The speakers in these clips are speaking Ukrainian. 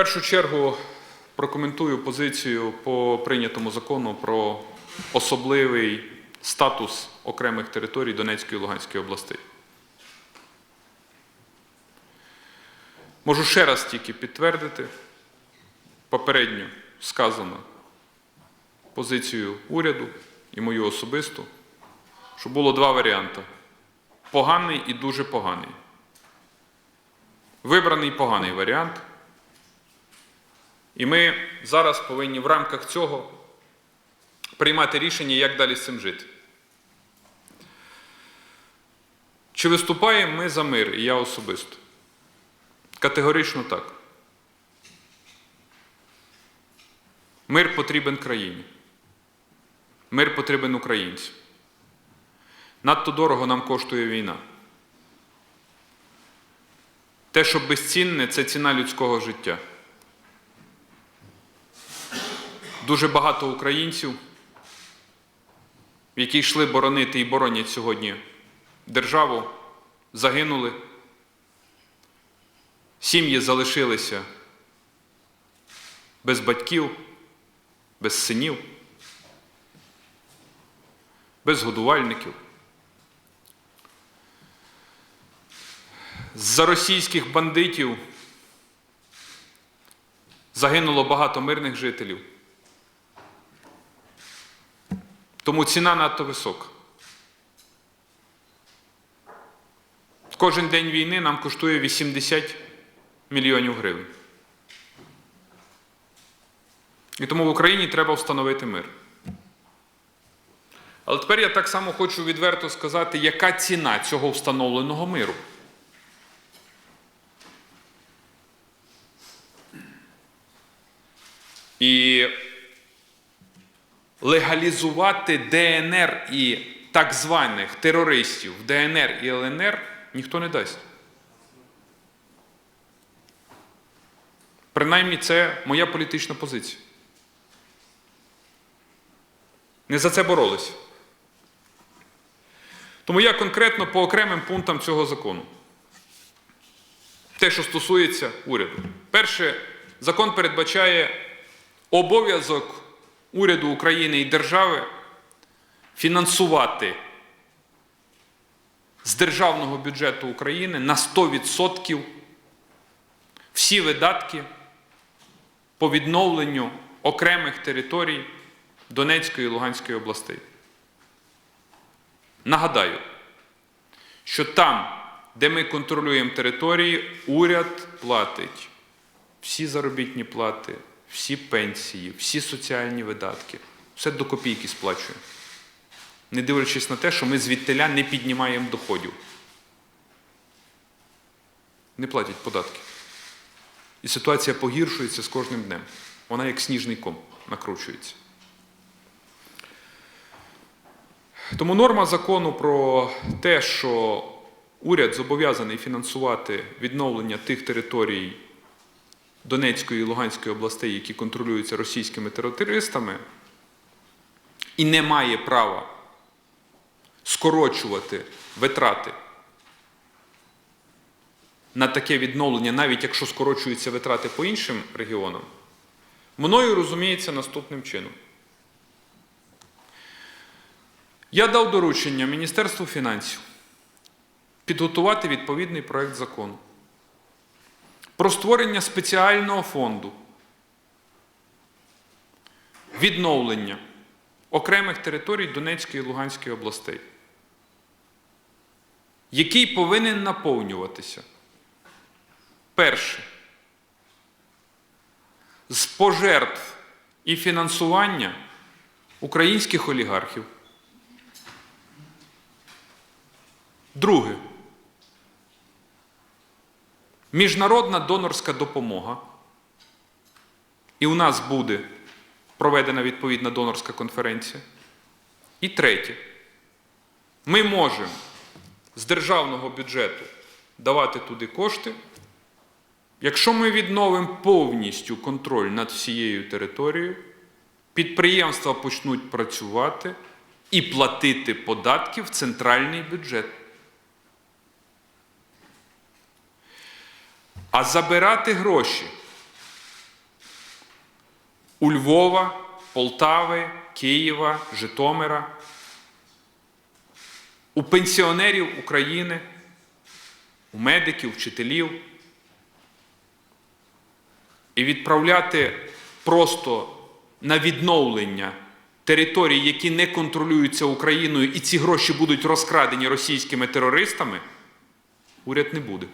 першу чергу прокоментую позицію по прийнятому закону про особливий статус окремих територій Донецької і Луганської областей. Можу ще раз тільки підтвердити попередньо сказано позицію уряду і мою особисту, що було два варіанти: поганий і дуже поганий. Вибраний поганий варіант. І ми зараз повинні в рамках цього приймати рішення, як далі з цим жити. Чи виступаємо ми за мир, і я особисто? Категорично так. Мир потрібен країні. Мир потрібен українцям. Надто дорого нам коштує війна. Те, що безцінне, це ціна людського життя. Дуже багато українців, які йшли боронити і боронять сьогодні державу, загинули. Сім'ї залишилися без батьків, без синів, без годувальників. З-за російських бандитів загинуло багато мирних жителів. Тому ціна надто висока. Кожен день війни нам коштує 80 мільйонів гривень. І тому в Україні треба встановити мир. Але тепер я так само хочу відверто сказати, яка ціна цього встановленого миру. І легалізувати ДНР і так званих терористів в ДНР і ЛНР ніхто не дасть. Принаймні, це моя політична позиція. Не за це боролися. Тому я конкретно по окремим пунктам цього закону. Те, що стосується уряду. Перше, закон передбачає обов'язок уряду України і держави фінансувати з державного бюджету України на 100% всі видатки по відновленню окремих територій Донецької і Луганської областей. Нагадаю, що там, де ми контролюємо території, уряд платить всі заробітні плати, всі пенсії, всі соціальні видатки. Все до копійки сплачує. Не дивлячись на те, що ми звідтиля не піднімаємо доходів. Не платять податки. І ситуація погіршується з кожним днем. Вона як сніжний ком накручується. Тому норма закону про те, що уряд зобов'язаний фінансувати відновлення тих територій Донецької і Луганської областей, які контролюються російськими терористами, і не має права скорочувати витрати на таке відновлення, навіть якщо скорочуються витрати по іншим регіонам, мною розуміється наступним чином. Я дав доручення Міністерству фінансів підготувати відповідний проєкт закону про створення спеціального фонду відновлення окремих територій Донецької і Луганської областей, який повинен наповнюватися перше з пожертв і фінансування українських олігархів. Друге. Міжнародна донорська допомога. І у нас буде проведена відповідна донорська конференція. І третє. Ми можемо з державного бюджету давати туди кошти, якщо ми відновимо повністю контроль над всією територією, підприємства почнуть працювати і платити податки в центральний бюджет. А забирати гроші у Львова, Полтави, Києва, Житомира, у пенсіонерів України, у медиків, вчителів і відправляти просто на відновлення територій, які не контролюються Україною, і ці гроші будуть розкрадені російськими терористами, уряд не буде.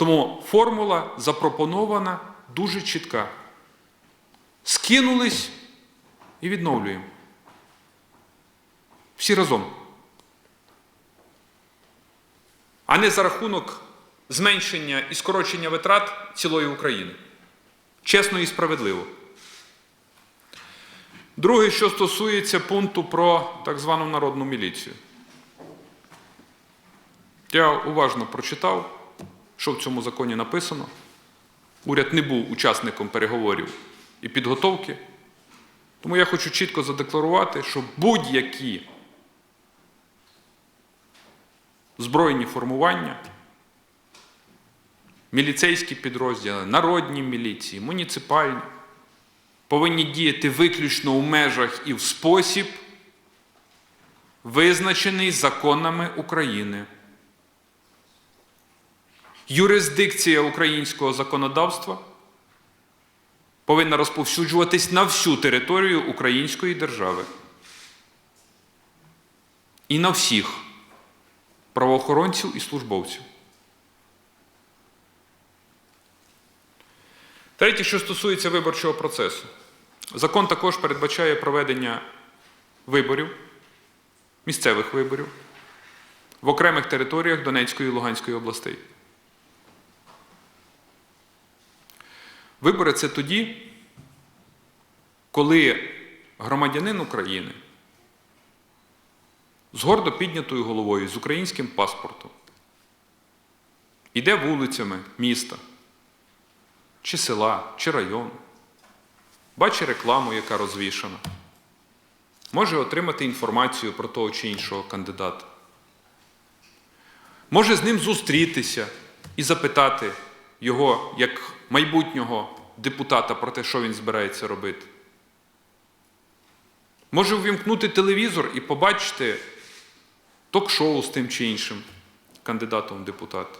Тому формула запропонована дуже чітка. Скинулись і відновлюємо. Всі разом. А не за рахунок зменшення і скорочення витрат цілої України. Чесно і справедливо. Друге, що стосується пункту про так звану народну міліцію. Я уважно прочитав, що в цьому законі написано. Уряд не був учасником переговорів і підготовки. Тому я хочу чітко задекларувати, що будь-які збройні формування, міліцейські підрозділи, народні міліції, муніципальні повинні діяти виключно у межах і в спосіб, визначений законами України. Юрисдикція українського законодавства повинна розповсюджуватись на всю територію української держави. І на всіх правоохоронців і службовців. Третє, що стосується виборчого процесу. Закон також передбачає проведення виборів, місцевих виборів в окремих територіях Донецької і Луганської областей. Вибори це тоді, коли громадянин України з гордо піднятою головою, з українським паспортом, іде вулицями міста, чи села, чи району, бачить рекламу, яка розвішана, може отримати інформацію про того чи іншого кандидата, може з ним зустрітися і запитати його як майбутнього депутата про те, що він збирається робити. Може увімкнути телевізор і побачити ток-шоу з тим чи іншим кандидатом в депутати.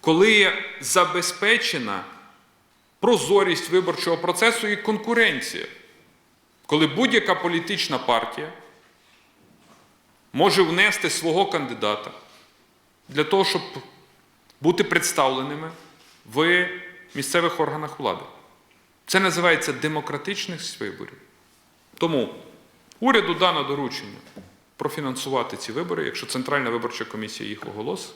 Коли забезпечена прозорість виборчого процесу і конкуренція, коли будь-яка політична партія може внести свого кандидата для того, щоб бути представленими в місцевих органах влади. Це називається демократичність виборів. Тому уряду дано доручення профінансувати ці вибори, якщо Центральна виборча комісія їх оголосить.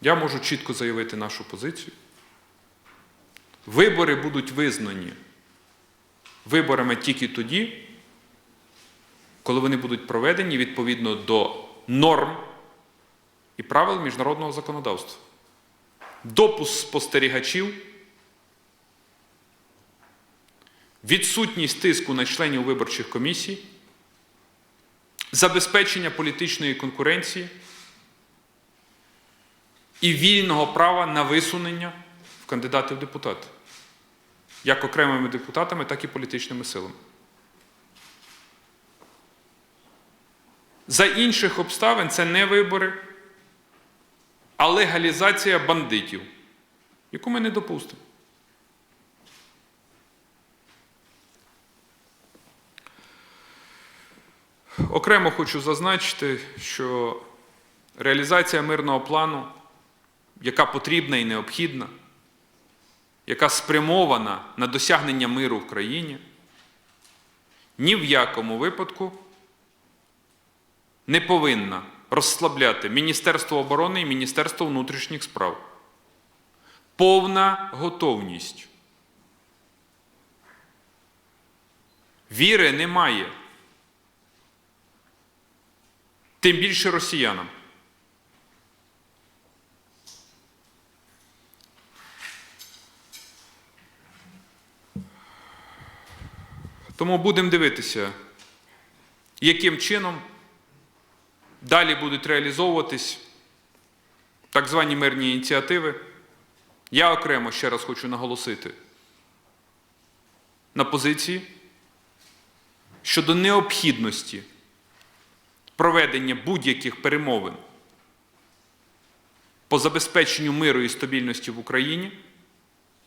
Я можу чітко заявити нашу позицію. Вибори будуть визнані виборами тільки тоді, коли вони будуть проведені відповідно до норм і правил міжнародного законодавства. Допуск спостерігачів, відсутність тиску на членів виборчих комісій, забезпечення політичної конкуренції і вільного права на висунення в кандидати в депутати, як окремими депутатами, так і політичними силами. За інших обставин це не вибори, а легалізація бандитів, яку ми не допустимо. Окремо хочу зазначити, що реалізація мирного плану, яка потрібна і необхідна, яка спрямована на досягнення миру в країні, ні в якому випадку не повинна розслабляти Міністерство оборони і Міністерство внутрішніх справ. Повна готовність. Віри немає. Тим більше росіянам. Тому будемо дивитися, яким чином далі будуть реалізовуватись так звані мирні ініціативи, Я окремо ще раз хочу наголосити на позиції щодо необхідності проведення будь-яких перемовин по забезпеченню миру і стабільності в Україні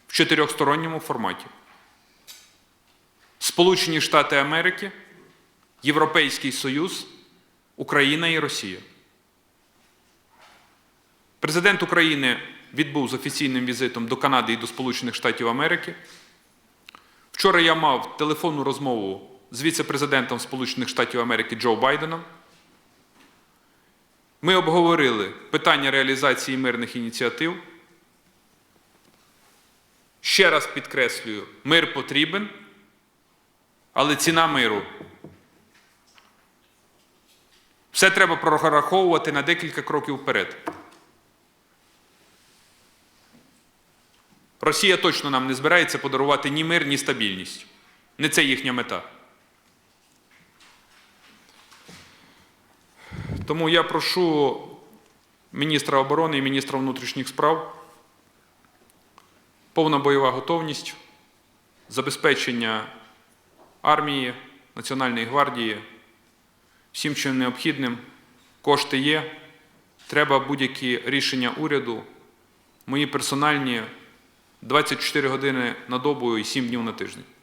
в чотирьохсторонньому форматі. Сполучені Штати Америки, Європейський Союз, Україна і Росія. Президент України відбув з офіційним візитом до Канади і до Сполучених Штатів Америки. Вчора я мав телефонну розмову з віце-президентом Сполучених Штатів Америки Джо Байденом. Ми обговорили питання реалізації мирних ініціатив. Ще раз підкреслюю, мир потрібен, але ціна миру. Все треба прораховувати на декілька кроків вперед. Росія точно нам не збирається подарувати ні мир, ні стабільність. Не це їхня мета. Тому я прошу міністра оборони і міністра внутрішніх справ повна бойова готовність, забезпечення армії, Національної гвардії, всім, чим необхідним. Кошти є. Треба будь-які рішення уряду, мої персональні 24 години на добу і 7 днів на тиждень.